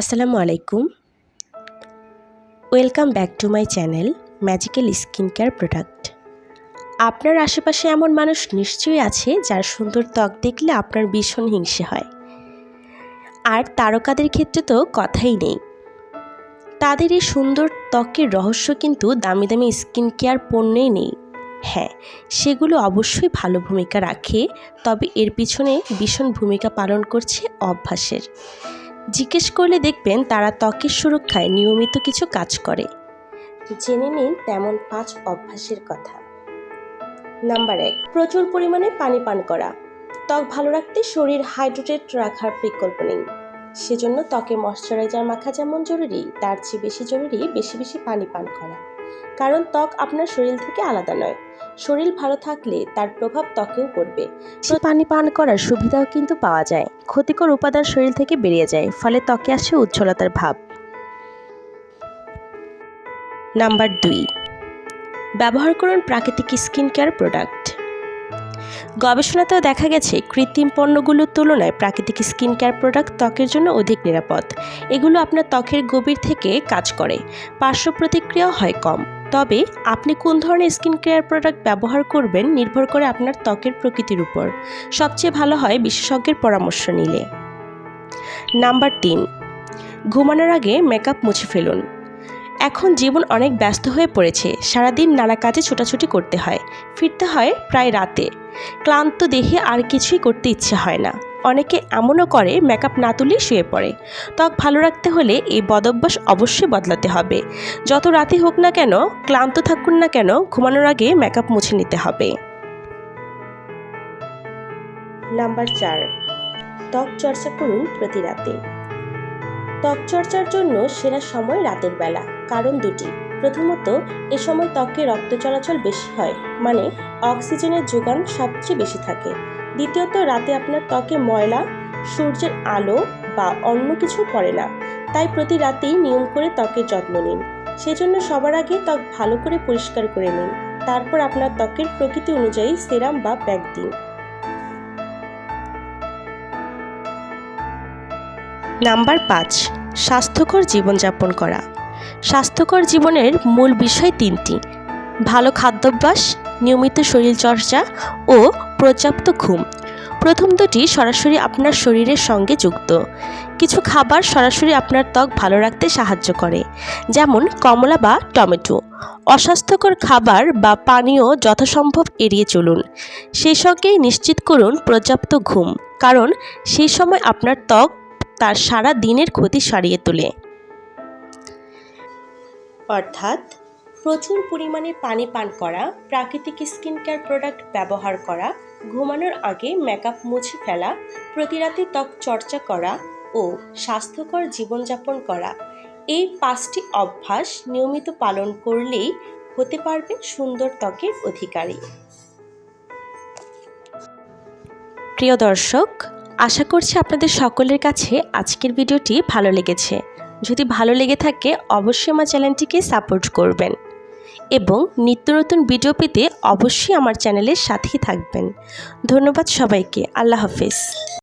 আসসালামু আলাইকুম। Welcome back to my channel magical skin care product আপনার আশেপাশে এমন মানুষ নিশ্চয়ই আছে যার সুন্দর ত্বক দেখলে আপনার ভীষণ হিংসে হয়। আর তারকাদের ক্ষেত্রে তো কথাই নেই। তাদের এই সুন্দর ত্বকের রহস্য কিন্তু দামি দামি স্কিন কেয়ার পণ্যেই নেই। হ্যাঁ সেগুলো অবশ্যই ভালো ভূমিকা রাখে, তবে এর পিছনে ভীষণ ভূমিকা পালন করছে অভ্যাসের। জিজ্ঞেস করলে দেখবেন তারা ত্বকের সুরক্ষায় নিয়মিত কিছু কাজ করে। জেনে নিন তেমন পাঁচ অভ্যাসের কথা। নাম্বার এক, প্রচুর পরিমাণে পানি পান করা। ত্বক ভালো রাখতে শরীর হাইড্রেটেড রাখার বিকল্প নেই। সেজন্য ত্বকে ময়শ্চারাইজার মাখা যেমন জরুরি, তার চেয়ে বেশি জরুরি বেশি বেশি পানি পান করা। কারণ ত্বক আপনার শরীর থেকে আলাদা নয়। শরীর ভালো থাকলে তার প্রভাব ত্বকেও পড়বে। পানি পান করার সুবিধাও কিন্তু পাওয়া যায়। ক্ষতিকর উপাদান শরীর থেকে বেরিয়ে যায়, ফলে ত্বকে আসে উজ্জ্বলতার ভাব। নাম্বার দুই। ব্যবহার করুন প্রাকৃতিক স্কিন কেয়ার প্রোডাক্ট। গবেষণাতেও দেখা গেছে, কৃত্রিম পণ্যগুলোর তুলনায় প্রাকৃতিক স্কিন কেয়ার প্রোডাক্ট ত্বকের জন্য অধিক নিরাপদ। এগুলো আপনার ত্বকের গভীর থেকে কাজ করে। পার্শ্ব প্রতিক্রিয়াও হয় কম। তবে আপনি কোন ধরনের স্কিন কেয়ার প্রোডাক্ট ব্যবহার করবেন নির্ভর করে আপনার ত্বকের প্রকৃতির উপর। সবচেয়ে ভালো হয় বিশেষজ্ঞের পরামর্শ নিলে। নাম্বার তিন, ঘুমানোর আগে মেকআপ মুছে ফেলুন। এখন জীবন অনেক ব্যস্ত হয়ে পড়েছে, সারাদিন নানা কাজে ছোটাছুটি করতে হয়, ফিরতে হয় প্রায় রাতে। ক্লান্ত দেহে আর কিছুই করতে ইচ্ছে হয় না। অনেকে এমনও করে মেকআপ না তুলেই শুয়ে পড়ে। ত্বক ভালো রাখতে হলে এই বদভ্যাস অবশ্যই বদলাতে হবে। যত রাতে হোক না কেন, ক্লান্ত থাকুন না কেন, ঘুমানোর আগে মেকআপ মুছে নিতে হবে। নাম্বার চার, ত্বক চর্চা করুন প্রতি রাতে। ত্বক চর্চার জন্য সেরা সময় রাতের বেলা, কারণ দুটি। প্রথমত, এ সময় ত্বকে রক্ত চলাচল বেশি হয় মানে অক্সিজেনের যোগান সবচেয়ে বেশি থাকে। দ্বিতীয়ত, রাতে আপনার ত্বকে ময়লা, সূর্যের আলো বা অন্য কিছু পড়ে না। তাই প্রতি রাতেই নিয়ম করে ত্বকের যত্ন নিন। সেজন্য সবার আগে ত্বক ভালো করে পরিষ্কার করে নিন। তারপর আপনার ত্বকের প্রকৃতি অনুযায়ী সেরাম বা প্যাক দিন। নাম্বার পাঁচ, স্বাস্থ্যকর জীবনযাপন করা। স্বাস্থ্যকর জীবনের মূল বিষয় তিনটি। ভালো খাদ্যাভ্যাস, নিয়মিত শরীরচর্চা ও পর্যাপ্ত ঘুম। প্রথম দুটি সরাসরি আপনার শরীরের সঙ্গে যুক্ত। কিছু খাবার সরাসরি আপনার ত্বক ভালো রাখতে সাহায্য করে, যেমন কমলা বা টমেটো। অস্বাস্থ্যকর খাবার বা পানীয় যথাসম্ভব এড়িয়ে চলুন। সেই সঙ্গেই নিশ্চিত করুন পর্যাপ্ত ঘুম, কারণ সেই সময় আপনার ত্বক তার সারা দিনের ক্ষতি সারিয়ে তোলে। অর্থাৎ প্রচুর পরিমাণে পানি পান করা, প্রাকৃতিক স্কিন কেয়ার প্রোডাক্ট ব্যবহার করা, ঘুমানোর আগে মেকআপ মুছে ফেলা, প্রতিরাতে ত্বক চর্চা করা ও স্বাস্থ্যকর জীবনযাপন করা। এই পাঁচটি অভ্যাস নিয়মিত পালন করলেই হতে পারবে সুন্দর ত্বকের অধিকারী। প্রিয় দর্শক, আশা করছি আপনাদের সকলের কাছে আজকের ভিডিওটি ভালো লেগেছে। যদি ভালো লেগে থাকে, অবশ্যই আমার চ্যানেলটিকে সাপোর্ট করবেন। এবং নিত্য নতুন ভিডিও পেতে অবশ্যই আমার চ্যানেলের সাথেই থাকবেন। ধন্যবাদ সবাইকে। আল্লাহ হাফিজ।